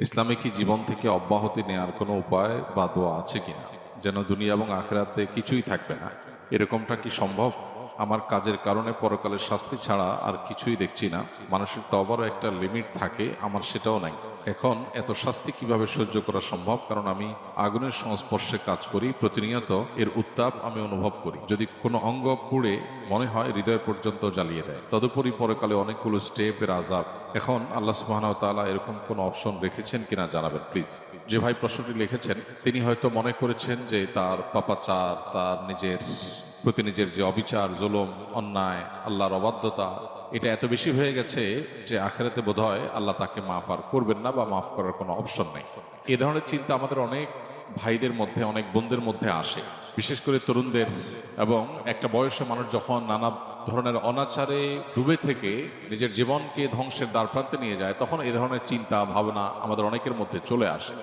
ইসলামে কি জীবন থেকে অব্যাহতি নেওয়ার কোনো উপায় বা দোয়া আছে কিনা? যেন দুনিয়া এবং আখেরাতে কিছুই থাকবে না। এরকমটা কি সম্ভব? আমার কাজের কারণে পরকালের শাস্তি ছাড়া আর কিছুই দেখছি না। মানুষের তবারও একটা লিমিট থাকে, আমার সেটাও নাই। এখন এত শাস্তি কীভাবে সহ্য করা সম্ভব? কারণ আমি আগুনের সংস্পর্শে কাজ করি, প্রতিনিয়ত এর উত্তাপ আমি অনুভব করি। যদি কোনো অঙ্গ পুড়ে মনে হয় হৃদয় পর্যন্ত জ্বালিয়ে দেয়, তদুপরি পরকালে অনেকগুলো স্টেপের আজাব এখন আল্লাহ সুবাহ তাআলা এরকম কোনো অপশন রেখেছেন কিনা জানাবেন, প্লিজ। যে ভাই প্রশ্নটি লিখেছেন, তিনি হয়তো মনে করেছেন যে তার পাপাচার, তার নিজের প্রতি নিজের যে অবিচার, জুলুম, অন্যায়, আল্লাহর অবাধ্যতা, এটা এত বেশি হয়ে গেছে যে আখেরাতে বোধ হয় আল্লাহ তাকে মাফ আর করবেন না বা মাফ করার কোনো অপশন নেই। এ ধরনের চিন্তা আমাদের অনেক ভাইদের মধ্যে, অনেক বোনদের মধ্যে আসে। বিশেষ করে তরুণদের এবং একটা বয়সে মানুষ যখন নানা ধরনের অনাচারে ডুবে থেকে নিজের জীবনকে ধ্বংসের দ্বারপ্রান্তে নিয়ে যায়, তখন এ ধরনের চিন্তা, ভাবনা আমাদের অনেকের মধ্যে চলে আসে।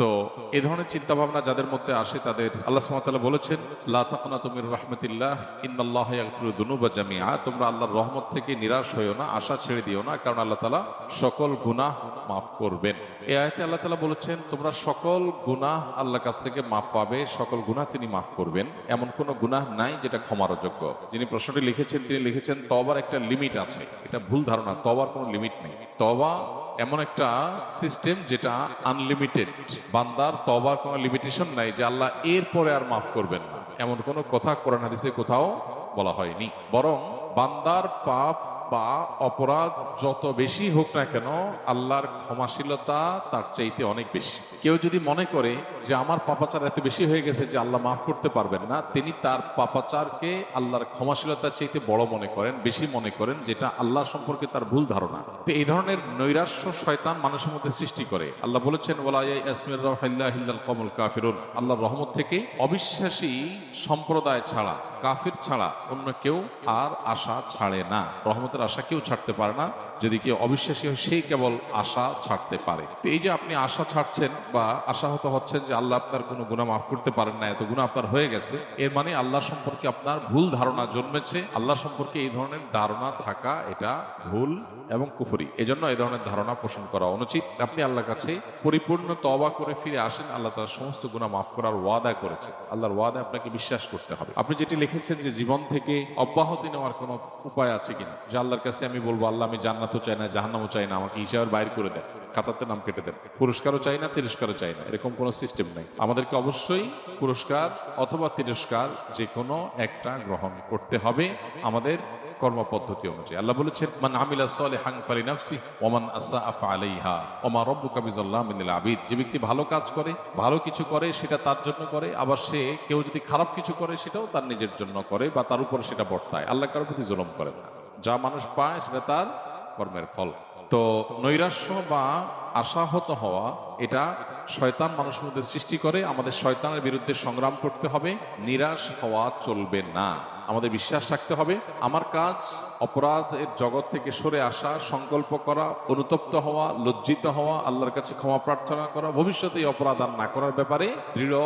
তো এ ধরনের চিন্তা ভাবনা যাদের মধ্যে আসে তাদের আল্লাহ সুবহানাহু বলেছেন, লা তাকুনা তুমির রাহমাতিল্লাহ, ইন্নাল্লাহ ইয়াগফিরু যুনুবা জামিআ। তোমরা আল্লাহর রহমত থেকে নিরাশ হইও না, আশা ছেড়ে দিও না, কারণ আল্লাহ তাআলা সকল গুনাহ মাফ করবেন। এই আয়াতে আল্লাহ তাআলা বলেছেন, তোমরা সকল গুনাহ আল্লাহর কাছ থেকে মাফ পাবে, সকল গুনাহ তিনি মাফ করবেন। এমন কোনো গুনাহ নাই যেটা ক্ষমার যোগ্য যিনি প্রশ্নটি লিখেছেন, তিনি লিখেছেন তবার একটা লিমিট আছে। এটা ভুল ধারণা তবার কোনো লিমিট নেই। তবা এমন একটা সিস্টেম যেটা আনলিমিটেড বান্দার তবার কোনো লিমিটেশন নাই যে আল্লাহ এরপরে আর মাফ করবেন না। এমন কোনো কথা কোরআন হাদিসে কোথাও বলা হয়নি। বরং বান্দার পাপ বা অপরাধ যত বেশি হোক না কেন, আল্লাহর ক্ষমাশীলতা তার চাইতে অনেক বেশি। কেউ যদি মনে করে যে আমার পাপাচার এত বেশি হয়ে গেছে যে আল্লাহ মাফ করতে পারবেন না, তিনি তার পাপাচারকে আল্লাহর ক্ষমাশীলতার চাইতে বড় মনে করেন, বেশি মনে করেন, যেটা আল্লাহ সম্পর্কে তার ভুল ধারণা। তো এই ধরনের নৈরাশ্য শয়তান মানুষের মধ্যে সৃষ্টি করে। আল্লাহ বলেছেন কমল কাফিরুন। আল্লাহর রহমত থেকে অবিশ্বাসী সম্প্রদায় ছাড়া, কাফির ছাড়া অন্য কেউ আর আশা ছাড়ে না। রহমতের আশা কেউ ছাড়তে পারে না। যদি কেউ অবিশ্বাসী হয় সেই কেবল আশা ছাড়তে পারে। এই যে আপনি আশা ছাড়ছেন বা আশাহত হচ্ছেন যে আল্লাহ আপনার কোনো গুণা মাফ করতে পারেন না, এত গুণা আপনার হয়ে গেছে, এর মানে আল্লাহ সম্পর্কে আপনার ভুল ধারণা জন্মেছে। আল্লাহ সম্পর্কে এই ধরনের ধারণা থাকা এটা ভুল এবং কুফরি। এজন্য এই ধরনের ধারণা পোষণ করা অনুচিত। আপনি আল্লাহর কাছে পরিপূর্ণ তবা করে ফিরে আসেন। আল্লাহ তার সমস্ত গুণা মাফ করার ওয়াদা করেছে আল্লাহর ওয়াদা আপনাকে বিশ্বাস করতে হবে। আপনি যেটি লিখেছেন যে জীবন থেকে অব্যাহতি নেওয়ার কোনো উপায় আছে কিনা আল্লাহর কাছে আমি বলব, আল্লাহ আমি জান্নাতও চাই না, জাহান্নামও চাই না, আমাকে হিসাবের বাইর করে দেন, খাতাতে নাম কেটে দেন, পুরস্কারও চাই না, তিরস্কারও চাই না, এরকম কোনো সিস্টেম নেই। আমাদেরকে অবশ্যই পুরস্কার অথবা তিরস্কার যে কোনো একটা গ্রহণ করতে হবে আমাদের কর্মপদ্ধতি অনুযায়ী। আল্লাহ বলেছেন, মান আমিলা সালিহান ফালিনাফসি ওমান আসা আফা আলাইহা ওমা রব্বুকা বিজাল্লামিল আবিদ। যে ব্যক্তি ভালো কাজ করে, ভালো কিছু করে, সেটা তার জন্য করে, আবার সে কেউ যদি খারাপ কিছু করে, সেটাও তার নিজের জন্য করে বা তার উপরে সেটা বর্তায়। আল্লাহ কারোর প্রতি জুলুম করেন না। যা মানুষ পায় সেটা তার কর্মের ফল। তো নৈরাশ্য বা আশাহত হওয়া, এটা শয়তান মানুষের মধ্যে সৃষ্টি করে, আমাদের শয়তানের বিরুদ্ধে সংগ্রাম করতে হবে। নিরাশ হওয়া চলবে না। আমাদের বিশ্বাস রাখতে হবে। আমার কাজ অপরাধের জগৎ থেকে সরে আসা, সংকল্প করা, অনুতপ্ত হওয়া, লজ্জিত হওয়া, আল্লাহর কাছে ক্ষমা প্রার্থনা করা, ভবিষ্যতে এই অপরাধ আর না করার ব্যাপারে দৃঢ়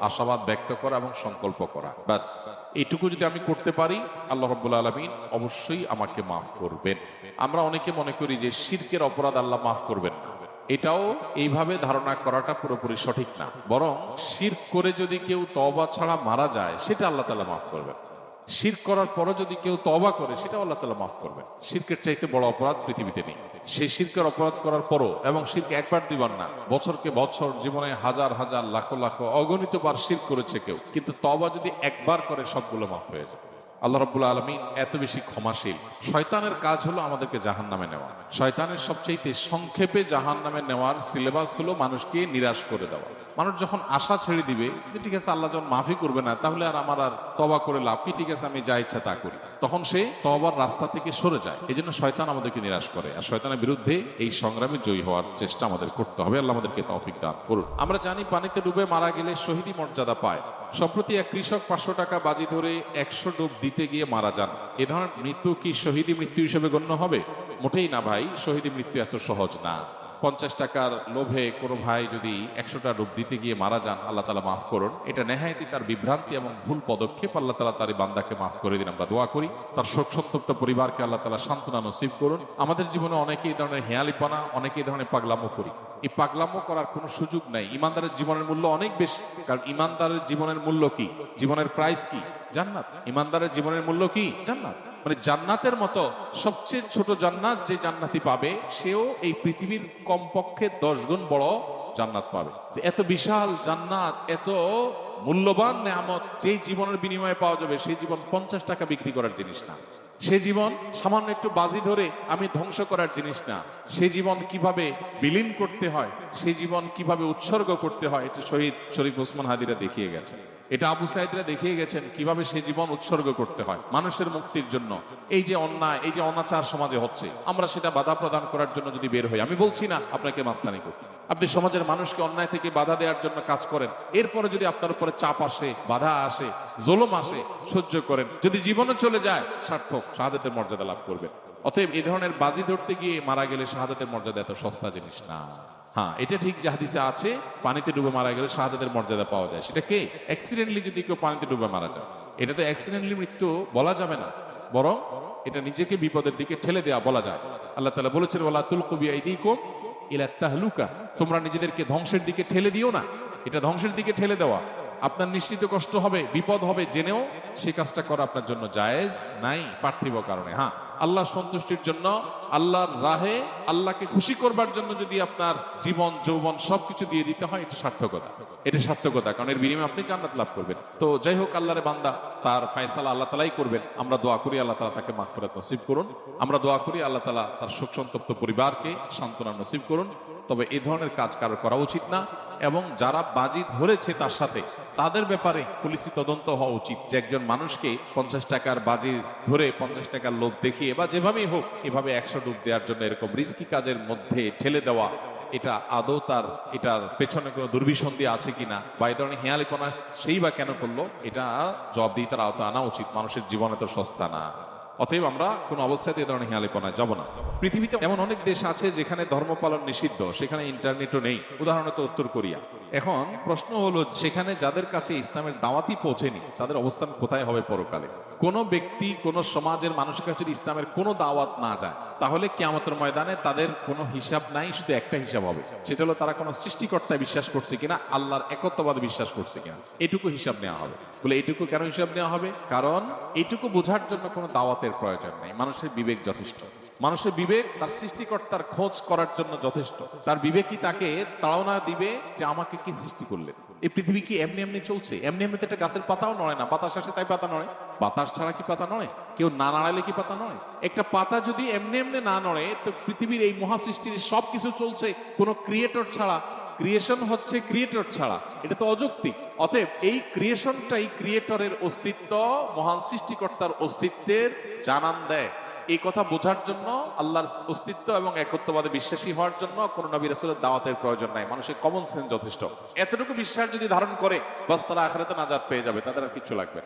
আশাবাদ ব্যক্ত করা এবং সংকল্প করা। ব্যাস, এইটুকু যদি আমি করতে পারি, আল্লাহ রব্বুল আলমিন অবশ্যই আমাকে মাফ করবেন। আমরা অনেকে মনে করি যে শিরকের অপরাধ আল্লাহ মাফ করবেন না। এটাও এইভাবে ধারণা করাটা পুরোপুরি সঠিক না। বরং শির করে যদি কেউ তবা ছাড়া মারা যায়, সেটা আল্লাহ তালা মাফ করবেন। শির করার পরও যদি কেউ তবা করে সেটা আল্লাহ তালা মাফ করবে শিরকের চাইতে বড় অপরাধ পৃথিবীতে নেই। সেই শিরকের অপরাধ করার পরও, এবং শিরকে একবার দিবার না, বছরকে বছর জীবনে হাজার হাজার, লাখ লাখ অগণিত বার শির করেছে কেউ। কিন্তু তবা যদি একবার করে, সবগুলো মাফ হয়ে যায় আল্লাহ রব্বুল আলমী এত বেশি ক্ষমাশীল। শয়তানের কাজ হলো আমাদেরকে জাহান নামে নেওয়া। শয়তানের সবচেয়ে সংক্ষেপে জাহান নামে নেওয়ার সিলেবাস হলো মানুষকে নিরাশ করে দেওয়া। মানুষ যখন আশা ছেড়ে দিবে ঠিক আছে, আল্লাহ যখন মাফি করবে না, তাহলে আর আমার আর তবা করে লাভ কি? ঠিক আছে, আমি যা ইচ্ছা তা করি। তখন সে তবার রাস্তা থেকে সরে যায়। এই জন্য শয়তান আমাদেরকে নিরাশ করে। আর শয়তানের বিরুদ্ধে এই সংগ্রামে জয়ী হওয়ার চেষ্টা আমাদের করতে হবে। আল্লাহ আমাদেরকে তৌফিক দান করুন। আমরা জানি পানিতে ডুবে মারা গেলে শহীদি মর্যাদা পায়। সম্প্রতি এক কৃষক পাঁচশো টাকা বাজি ধরে একশো ডুব দিতে গিয়ে মারা যান। এ ধরনের মৃত্যু কি শহীদি মৃত্যু হিসেবে গণ্য হবে? মোটেই না ভাই শহীদি মৃত্যু এত সহজ না। পঞ্চাশ টাকার লোভে কোনো ভাই যদি একশোটা রূপ দিতে গিয়ে মারা যান, আল্লাহ তালা মাফ করুন। এটা নেহায়তি তার বিভ্রান্তি এবং ভুল পদক্ষেপ। আল্লাহ তালা তার বান্দাকে মাফ করে দিন। আমরা দোয়া করি। তার শোক সন্তপ্ত পরিবারকে আল্লাহ তালা সান্ত্বনা নসিব করুন। আমাদের জীবনে অনেকে এই ধরনের হেয়ালিপনা, অনেকে এই ধরনের পাগলামো করি। এই পাগলামো করার কোনো সুযোগ নাই। ইমানদারের জীবনের মূল্য অনেক বেশি। কারণ ইমানদারের জীবনের মূল্য কি? জীবনের প্রাইস কি? জান্নাত। ইমানদারের জীবনের মূল্য কি? জান্নাত। মানে জান্নাতের মতো সবচেয়ে ছোট জান্নাত যে জান্নাতি পাবে, সেও এই পৃথিবীর কমপক্ষে দশ গুণ বড় জান্নাত পাবে। এত বিশাল জান্নাত, এত মূল্যবান নেয়ামত, যেই জীবনের বিনিময়ে পাওয়া যাবে, সেই জীবন পঞ্চাশ টাকা বিক্রি করার জিনিস না। সে জীবন সামান্য একটু বাজি ধরে আমি ধ্বংস করার জিনিস না। সে জীবন কীভাবে বিলীন করতে হয়, সে জীবন কীভাবে উৎসর্গ করতে হয়, এটা শহীদ শরীফ ওসমান হাদিরা দেখিয়ে গেছেন। এটা আবু সাইদরা দেখিয়ে গেছেন কীভাবে সে জীবন উৎসর্গ করতে হয় মানুষের মুক্তির জন্য। এই যে অন্যায়, এই যে অনাচার সমাজে হচ্ছে, আমরা সেটা বাধা প্রদান করার জন্য যদি বের হই, আমি বলছি না আপনাকে মাস্তানি করতে। আপনি সমাজের মানুষকে অন্যায় থেকে বাধা দেওয়ার জন্য কাজ করেন, এরপরে যদি আপনার উপরে চাপ আসে, বাধা আসে, জোলম আসে, সহ্য করেন, যদি জীবনে চলে যায়, সার্থক, শাহাদাতের মর্যাদা লাভ করবেন। অতএব এই ধরনের বাজি ধরতে গিয়ে মারা গেলে শাহাদাতের মর্যাদা এত সস্তা জিনিস না। হ্যাঁ এটা ঠিক যে হাদিসে আছে, পানিতে ডুবে মারা গেলে শাহাদাতের মর্যাদা পাওয়া যায়। সেটা কে? অ্যাক্সিডেন্টলি যদি কেউ পানিতে ডুবে মারা যায়। এটা তো অ্যাক্সিডেন্টলি মৃত্যু বলা যাবে না। বরং এটা নিজেকে বিপদের দিকে ঠেলে দেওয়া বলা যায়। আল্লাহ তালা বলেছেন ওলা তুল কবি আইদিকুম ইলা তাহলুকা। তোমরা নিজেদেরকে ধ্বংসের দিকে ঠেলে দিও না। এটা ধ্বংসের দিকে ঠেলে দেওয়া। আপনার নিশ্চিত কষ্ট হবে, বিপদ হবে, জেনেও সে কাজটা করা আপনার জন্য জায়েজ নাই, পার্থিব কারণে। হ্যাঁ। আল্লাহ সন্তুষ্টির জন্য, আল্লাহর রাহে, আল্লাহকে খুশি করবার জন্য যদি আপনার জীবন, যৌবন সবকিছু দিয়ে দিতে হয়, এটা সার্থকতা। এটা সার্থকতা, কারণ এর বিনিময়ে আপনি জান্নাত লাভ করবেন। তো যাই হোক, আল্লাহরে বান্দা, তার ফায়সালা আল্লাহ তালাই করবেন। আমরা দোয়া করি আল্লাহ তালা তাকে মাগফিরাত নসিব করুন। আমরা দোয়া করি আল্লাহ তালা তার শোক সন্তপ্ত পরিবারকে সান্ত্বনা নসিব করুন। তবে এই ধরনের কাজ কারও করা উচিত না, এবং যারা বাজি ধরেছে তার সাথে, তাদের ব্যাপারে পুলিশি তদন্ত হওয়া উচিত। যে একজন মানুষকে পঞ্চাশ টাকার বাজি ধরে পঞ্চাশ টাকার লোভ দেখিয়ে বা যেভাবেই হোক, এভাবে একশো ডুব দেওয়ার জন্য এরকম রিস্কি কাজের মধ্যে ঠেলে দেওয়া, এটা আদৌ তার, এটার পেছনে কোনো দুর্বিসন্ধি আছে কিনা, বা এই ধরনের হেয়ালি কোনা সেই বা কেন করল, এটা জবাব দিয়ে তার আওতা আনা উচিত। মানুষের জীবনে তো সস্তা না। অতএব আমরা কোনো অবস্থাতে এই ধরনের হেয়ালিপনায় যাব না। পৃথিবীতে এমন অনেক দেশ আছে যেখানে ধর্ম পালন নিষিদ্ধ, সেখানে ইন্টারনেটও নেই। উদাহরণত উত্তর কোরিয়া। এখন প্রশ্ন হলো, সেখানে যাদের কাছে ইসলামের দাওয়াতি পৌঁছেনি, তাদের অবস্থান কোথায় হবে পরকালে? কোনো ব্যক্তি, কোনো সমাজের মানুষের কাছে ইসলামের কোনো দাওয়াত না যায়, তাহলে কেয়ামতের ময়দানে তাদের কোনো হিসাব নাই, শুধু একটা হিসাব হবে। সেটা হলো, তারা কোনো সৃষ্টিকর্তায় বিশ্বাস করছে কিনা, আল্লাহর একত্ববাদ বিশ্বাস করছে কিনা, এটুকু হিসাব নেওয়া হবে। বলে, এটুকু কেন হিসাব নেওয়া হবে? কারণ, এটুকু বোঝার জন্য কোনো দাওয়াতের প্রয়োজন নেই। মানুষের বিবেক যথেষ্ট। মানুষের বিবেক তার সৃষ্টিকর্তার খোঁজ করার জন্য যথেষ্ট। তার বিবেকই তাকে তাড়না দিবে যে আমাকে কি সৃষ্টি করলেন। এই পৃথিবী কি এমনি এমনি চলছে? এমনি এমনিতে একটা গাছের পাতাও নড়ে না। বাতাস আসে তাই পাতা নড়ে। বাতাস ছাড়া কি পাতা নড়ে? কেউ না নাড়ালে কি পাতা নড়ে? একটা পাতা যদি এমনি এমনি না নড়ে, তো পৃথিবীর এই মহাসৃষ্টির সবকিছু চলছে কোনো ক্রিয়েটর ছাড়া। ক্রিয়েশন হচ্ছে ক্রিয়েটর ছাড়া। এটা তো অযৌক্তিক। অতএব এই ক্রিয়েশনটাই ক্রিয়েটরের অস্তিত্ব, মহান সৃষ্টিকর্তার অস্তিত্বের জানান দেয়। এই কথা বোঝার জন্য আল্লাহর অস্তিত্ব এবং একত্ববাদে বিশ্বাসী হওয়ার জন্য কোন নবী রাসূলের দাওয়াতের প্রয়োজন নাই। মানুষের কমন সেন্স যথেষ্ট। এতটুকু বিশ্বাস যদি ধারণ করে, বাস তারা আখেরাতে নাজাদ পেয়ে যাবে, তাদের আর কিছু লাগবে।